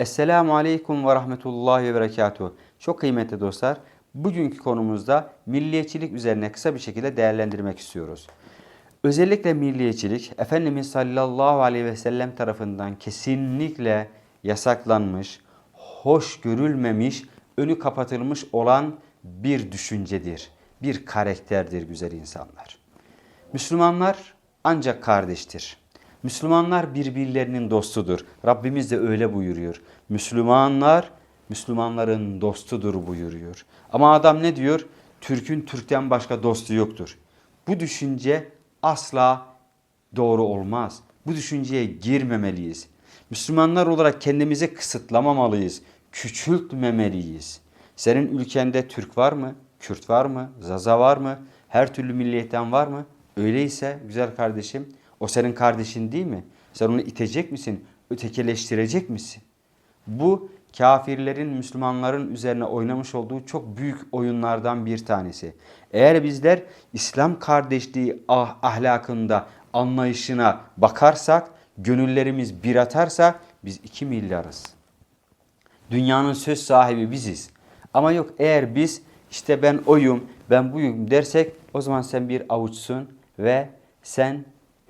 Esselamu Aleyküm ve Rahmetullahi ve Berekatuhu. Çok kıymetli dostlar, bugünkü konumuzda milliyetçilik üzerine kısa bir şekilde değerlendirmek istiyoruz. Özellikle milliyetçilik, Efendimiz sallallahu aleyhi ve sellem tarafından kesinlikle yasaklanmış, hoş görülmemiş, önü kapatılmış olan bir düşüncedir, bir karakterdir güzel insanlar. Müslümanlar ancak kardeştir. Müslümanlar birbirlerinin dostudur. Rabbimiz de öyle buyuruyor. Müslümanlar Müslümanların dostudur buyuruyor. Ama adam ne diyor? Türk'ün Türk'ten başka dostu yoktur. Bu düşünce asla doğru olmaz. Bu düşünceye girmemeliyiz. Müslümanlar olarak kendimizi kısıtlamamalıyız. Küçültmemeliyiz. Senin ülkende Türk var mı? Kürt var mı? Zaza var mı? Her türlü milliyetten var mı? Öyleyse güzel kardeşim o senin kardeşin değil mi? Sen onu itecek misin? Ötekileştirecek misin? Bu kafirlerin Müslümanların üzerine oynamış olduğu çok büyük oyunlardan bir tanesi. Eğer bizler İslam kardeşliği ah ahlakında anlayışına bakarsak, gönüllerimiz bir atarsa biz iki milyarız. Dünyanın söz sahibi biziz. Ama yok eğer biz işte ben oyum, ben buyum dersek o zaman sen bir avuçsun ve sen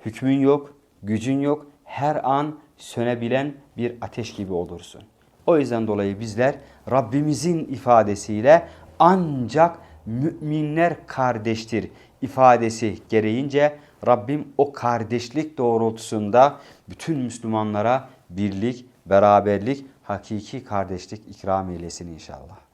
hükmün yok, gücün yok. Her an sönebilen bir ateş gibi olursun. O yüzden dolayı bizler Rabbimizin ifadesiyle ancak müminler kardeştir ifadesi gereğince Rabbim o kardeşlik doğrultusunda bütün Müslümanlara birlik, beraberlik, hakiki kardeşlik ikram eylesin inşallah.